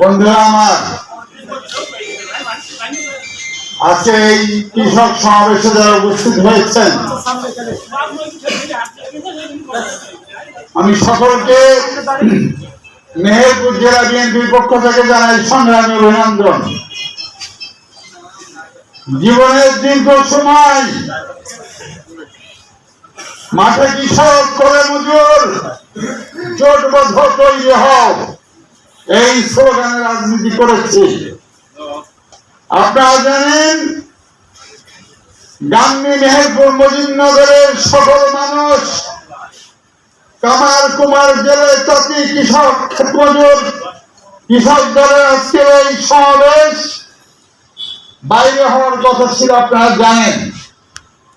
বন্ধুরা আমার, আজকে এই কৃষক সমাবেশে যারা উপস্থিত হয়েছেন, আমি সকলকে মেহেরপুর জেলা বিএনপির পক্ষ থেকে জানাই সংগ্রামী অভিনন্দন। জীবনের দীর্ঘ সময় মাঠে কৃষক করে মজুর, জোটবদ্ধ তৈরি হও। এই স্লোগানে রাজনীতি করেছি। আপনারা জানেন, গান্ধী মেহেরপুর মজিনগরের সকল মানুষ কামার কুমার জেলে তাঁতি কৃষক ক্ষেত্রজোর কৃষক দলের আজকে এই সমাবেশ বাইরে হওয়ার কথা ছিল, আপনারা জানেন।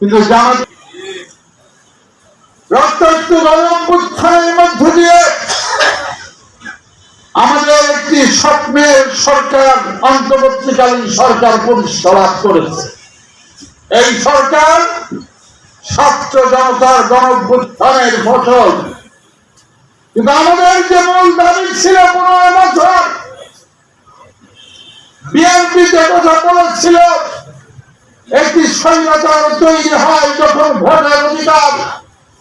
কিন্তু জানা রক্তাক্ত গণপুত্থানের মধ্য দিয়ে আমাদের একটি স্বপ্নের সরকার অন্তর্বর্তীকালীন সরকার প্রতিষ্ঠা লাভ করেছে। এই সরকার ছাত্র জনতার গণভ্যুত্থানের ফসল কিন্তু আমাদের যে মূল দাবি ছিল পনেরো বছর বিএনপি যে কথা বলেছিল, একটি স্বৈরাচার তৈরি হয় যখন ভোটের অধিকার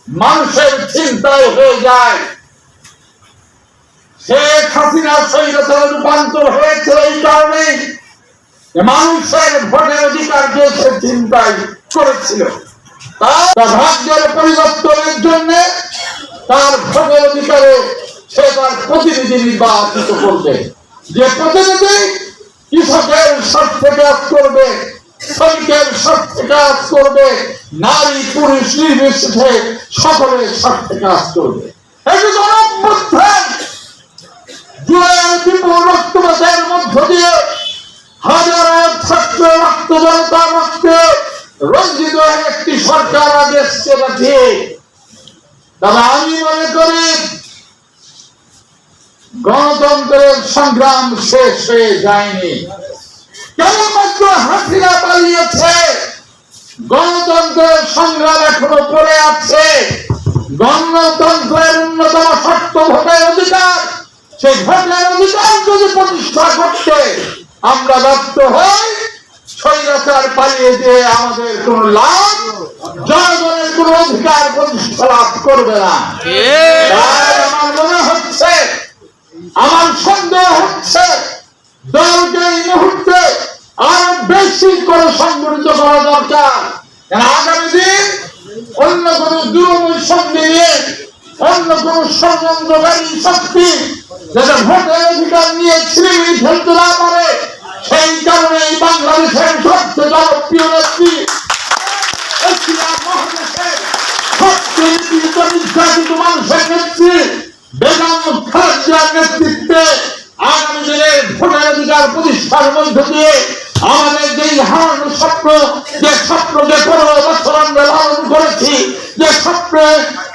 মানুষের চিন্তায় হয়ে যায়। শেখ হাসিনা স্বৈরাচারে রূপান্তর হয়েছে এই কারণে যে মানুষের ভোটের অধিকারকে সে চিন্তায় করেছিল, তার ভাগ্যের পরিবর্তনের জন্য তার ভোটের অধিকারে সে তার প্রতিনিধি নির্বাচিত করবে। যে প্রতিনিধি কৃষকের স্বার্থে কাজ করবে সকলের স্বার্থে কাজ করবে। যে রক্তপাতের মধ্য দিয়ে ছাত্র রক্ত জনতা রক্তে রঞ্জিত একটি সরকার তবে আমি মনে করি গণতন্ত্রের সংগ্রাম শেষ হয়ে যায়নি। কেবলমাত্র হাসিনা পালিয়েছে? গণতন্ত্রের সংগ্রাম এখনও পড়ে আছে। গণতন্ত্রের অন্যতম সেই ভোটের অধিকার যদি প্রতিষ্ঠা করতে আমরা ব্যর্থ হই স্বৈরাচার পালিয়ে দিয়ে আমাদের কোন লাভ জনগণের কোন অধিকার প্রতিষ্ঠা লাভ করবে না। আমার মনে হচ্ছে আমার সন্দেহ হচ্ছে দলকে এই মুহূর্তে আরও বেশি করে সংগঠিত করা দরকার। আগামী দিন অন্য কোন দুর্মূল শক্তি অন্য কোন ষড়যন্ত্রকারী শক্তি যাতে ভোটের অধিকার নিয়ে ছিনিমিনি ফেলতে না পারে, সেই কারণে বাংলাদেশের সবচেয়ে জনপ্রিয় নেত্রী মানুষের নেত্রী বেগম খালেদার নেতৃত্বে আগামী দিনে ভোটার অধিকার প্রতিষ্ঠার মধ্য দিয়ে আমাদের যেই হারানো স্বপ্ন, যে স্বপ্ন যে পনেরো বছর আমরা লালন করেছি, যে স্বপ্নে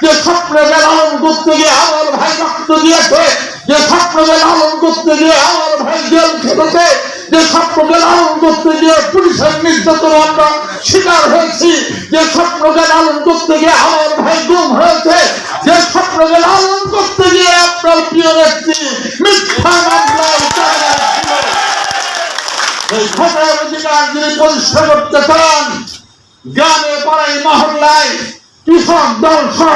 যে স্বপ্নে লালন করতে গিয়ে আমার ভাই রক্ত দিয়েছে যে স্বপ্নকে লালন করতে গিয়ে আমার ভাই জেল খেটেছে যে স্বপ্নকে লালন করতে গিয়ে পুলিশের নির্যাতন আমরা শিকার হয়েছি, যে স্বপ্নকে লালন করতে গিয়ে আমার ভাই গুম হয়েছে, যে স্বপ্নকে লালন করতে গিয়ে আপনার প্রিয় ব্যক্তি মিথ্যা মামলায়। এই ভোটার অধিকার যিনি পরিষ্কার করতে চান, গ্রামে পাড়ায় মহল্লায় কৃষক দল সহ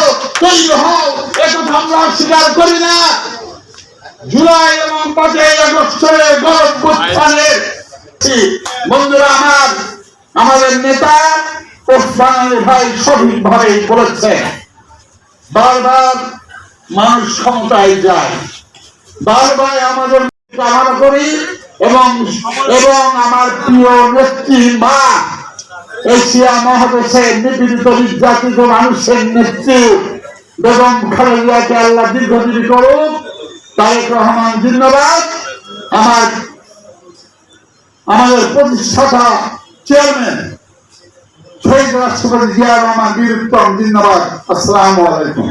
তৈরি হও একথা আমরা করি না। জুলাই এবং আগস্টের গণপ্রস্থানের বন্ধুরা আমার, আমাদের নেতা ভাই বলেছে বারবার মানুষ ক্ষমতায় যায়। বারবার আমাদের করি এবং এবং আমার প্রিয় নেত্রী মা, এশিয়া মহাদেশের নিপীড়িত মানুষের নেত্রী বেগম খালেদাকে আল্লাহ দীর্ঘজীবী করুক, তারেক রহমান জিন্দাবাদ। আমার আমাদের প্রতিষ্ঠাতা চেয়ারম্যান, শহীদ রাষ্ট্রপতি জিয়া রহমান বীর উত্তম জিন্দাবাদ। আসসালামু আলাইকুম।